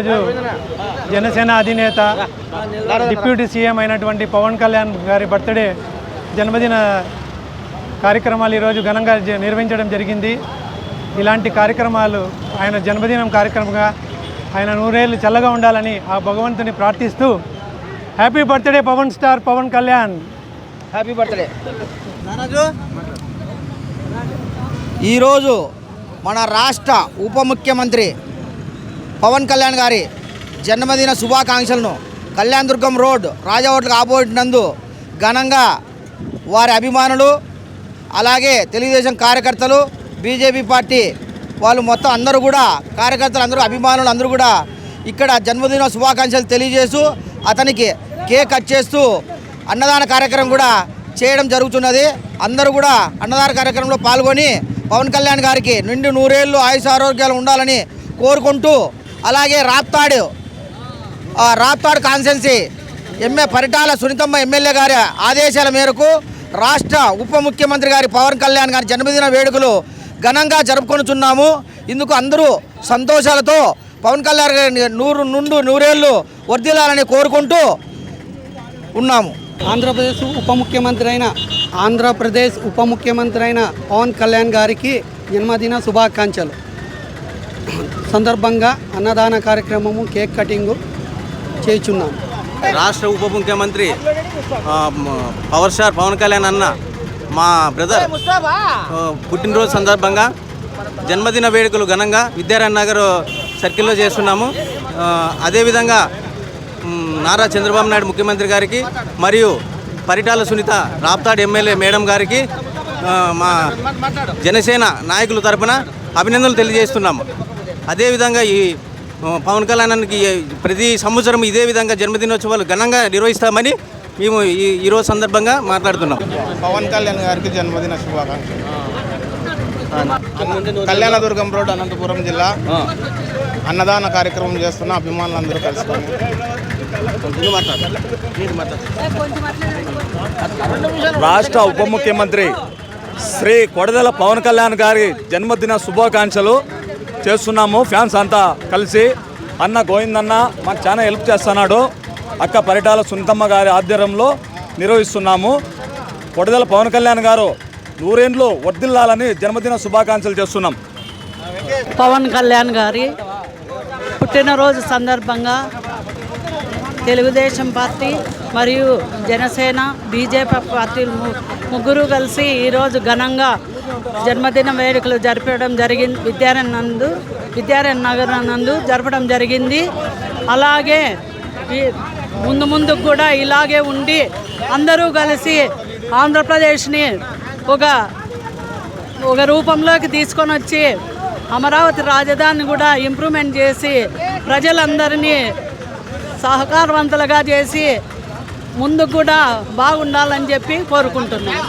ఈరోజు జనసేన అధినేత deputy CM అయినటువంటి పవన్ కళ్యాణ్ గారి బర్త్డే జన్మదిన కార్యక్రమాలు ఈరోజు ఘనంగా జ- నిర్వహించడం జరిగింది. ఇలాంటి కార్యక్రమాలు ఆయన జన్మదినం కార్యక్రమంగా ఆయన నూరేళ్ళు చల్లగా ఉండాలని ఆ భగవంతుని ప్రార్థిస్తూ happy birthday Pawan star Pawan Kalyan. Happy birthday. ఈరోజు మన రాష్ట్ర ఉప ముఖ్యమంత్రి పవన్ కళ్యాణ్ గారి జన్మదిన శుభాకాంక్షలను కళ్యాణ్ దుర్గం రోడ్ రాజవోట్లకు ఆపోయినందు ఘనంగా వారి అభిమానులు అలాగే తెలుగుదేశం కార్యకర్తలు బీజేపీ పార్టీ వాళ్ళు మొత్తం అందరూ కూడా కార్యకర్తలు అందరూ అభిమానులు అందరూ కూడా ఇక్కడ జన్మదిన శుభాకాంక్షలు తెలియజేస్తూ అతనికి కేక్ కట్ చేస్తూ అన్నదాన కార్యక్రమం కూడా చేయడం జరుగుతున్నది. అందరూ కూడా అన్నదాన కార్యక్రమంలో పాల్గొని పవన్ కళ్యాణ్ గారికి నిండు నూరేళ్ళు ఆయుష ఆరోగ్యాలు ఉండాలని కోరుకుంటూ అలాగే Raptadu Raptadu constituency MA Paritala Sunithamma MLA గారి ఆదేశాల మేరకు రాష్ట్ర ఉప ముఖ్యమంత్రి గారి పవన్ కళ్యాణ్ గారి జన్మదిన వేడుకలు ఘనంగా జరుపుకొనుచున్నాము. ఇందుకు అందరూ సంతోషాలతో పవన్ కళ్యాణ్ గారిని నూరు నుండు నూరేళ్ళు వర్ధిల్లాలని కోరుకుంటూ ఉన్నాము. ఆంధ్రప్రదేశ్ ఉప ముఖ్యమంత్రి అయిన ఆంధ్రప్రదేశ్ ఉప ముఖ్యమంత్రి అయిన పవన్ కళ్యాణ్ గారికి జన్మదిన శుభాకాంక్షలు. సందర్భంగా అన్నదాన కార్యక్రమము కేక్ కటింగు చేయుచున్నాము రాష్ట్ర ఉప ముఖ్యమంత్రి పవర్ స్టార్ పవన్ కళ్యాణ్ అన్న మా బ్రదర్ పుట్టినరోజు సందర్భంగా జన్మదిన వేడుకలు ఘనంగా విద్యారాయణ నగర్ సర్కిల్లో చేస్తున్నాము. అదేవిధంగా నారా చంద్రబాబు నాయుడు ముఖ్యమంత్రి గారికి మరియు పరిటాల సునీత రాప్తాడ్ ఎమ్మెల్యే మేడం గారికి మా జనసేన నాయకుల తరపున అభినందనలు తెలియజేస్తున్నాము. అదేవిధంగా ఈ పవన్ కళ్యాణ్కి ప్రతి సంవత్సరం ఇదే విధంగా జన్మదినోత్సవాలు ఘనంగా నిర్వహిస్తామని మేము ఈ ఈరోజు సందర్భంగా మాట్లాడుతున్నాం. పవన్ కళ్యాణ్ గారికి జన్మదిన శుభాకాంక్షలు. కళ్యాణదుర్గం రోడ్ అనంతపురం జిల్లా. అన్నదాన కార్యక్రమం చేస్తున్న అభిమానులందరూ కలుసుకొని. రాష్ట్ర ఉప ముఖ్యమంత్రి శ్రీ కొడదల పవన్ కళ్యాణ్ గారి జన్మదిన శుభాకాంక్షలు. చేస్తున్నాము ఫ్యాన్స్ అంతా కలిసి. అన్న గోవిందన్న మాకు చాలా హెల్ప్ చేస్తున్నాడు. అక్క పరిటాల సునీతమ్మ గారి ఆధ్వర్యంలో నిర్వహిస్తున్నాము. కొడదల పవన్ కళ్యాణ్ గారు నూరేండ్లు వర్దిల్లాలని జన్మదిన శుభాకాంక్షలు చేస్తున్నాం. పవన్ కళ్యాణ్ గారి పుట్టినరోజు సందర్భంగా తెలుగుదేశం పార్టీ మరియు జనసేన బీజేపీ పార్టీలు ముగ్గురు కలిసి ఈరోజు ఘనంగా జన్మదిన వేడుకలు జరపడం జరిగింది. విద్యారాయణ నందు విద్యారాయణ నగర్ నందు జరపడం జరిగింది. అలాగే ఈ ముందు ముందు కూడా ఇలాగే ఉండి అందరూ కలిసి ఆంధ్రప్రదేశ్ని ఒక ఒక రూపంలోకి తీసుకొని వచ్చి అమరావతి రాజధానిని కూడా ఇంప్రూవ్మెంట్ చేసి ప్రజలందరినీ సహకారవంతులుగా చేసి ముందుకు కూడా బాగుండాలని చెప్పి కోరుకుంటున్నాను